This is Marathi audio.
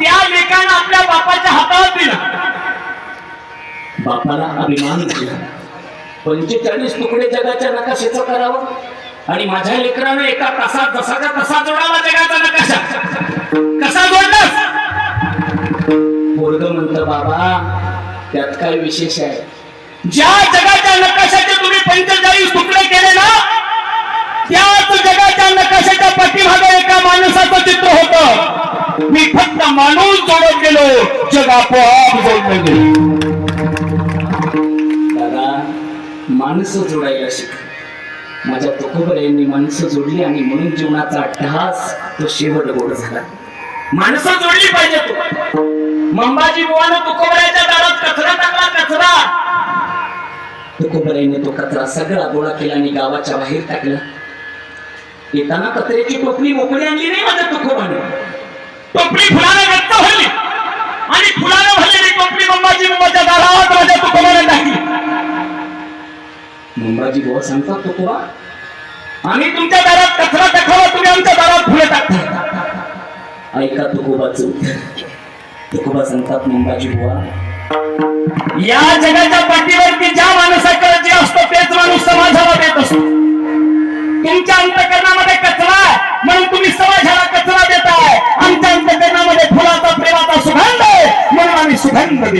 त्या लेखानं आपल्या बापाच्या हातात दिला. बापाला अभिमान झाला पंचेचाळीस तुकडे जगाच्या नकाशाचं करावं आणि माझ्या लेकरानं एका तासात जसाचा तसा जोडावा जगाचा नकाशा. कसा जोडलास पोरग म्हणतं बाबा त्यात काय विशेष आहे? ज्या जगाच्या नकाशाचे तुम्ही पंचेचाळीस तुकडे माणूस जोडत गेलो. जग आपोआप जोडलं गेलो दादा माणसं जोडायला शिक. माझ्या तुकोबर यांनी माणसं जोडली आणि म्हणून जीवनाचा ढास तो शेवट गोड झाला. माणसं जोडली पाहिजे तू. मंबाजी बुवानं तुकोबऱ्याच्या दारात कचरा टाकला कचरा. तुकोबऱ्याने तो कचरा सगळा गोळा केला आणि गावाच्या बाहेर टाकला. येताना कचऱ्याची टोपली मोकळी आणली नाही माझ्या तुकोबाने. टोपली फुला गच्च भरली आणि फुलाने भरलेली टोपली मंबाजी बुवाच्या दारात माझ्या तुकोबऱ्याने टाकली मुंबाजी बुवा सांगतात तुकोबा आम्ही तुमच्या दारात कचरा टाकावा तुम्ही आमच्या दारात फुले टाकता. ऐका तुकोबाचं. तुकोबा सांगतात मुंबाजी बुवा या जगाच्या पाठीवरती ज्या माणसाकडे जे असतं तेच माणूस समाजाला देत असतो. तुमच्या अंतकरणामध्ये कचरा आहे म्हणून तुम्ही समाजाला कचरा देताय. आमच्या अंतकरणामध्ये फुलाचा प्रेमाचा सुगंध आहे म्हणून आम्ही सुगंध देतो.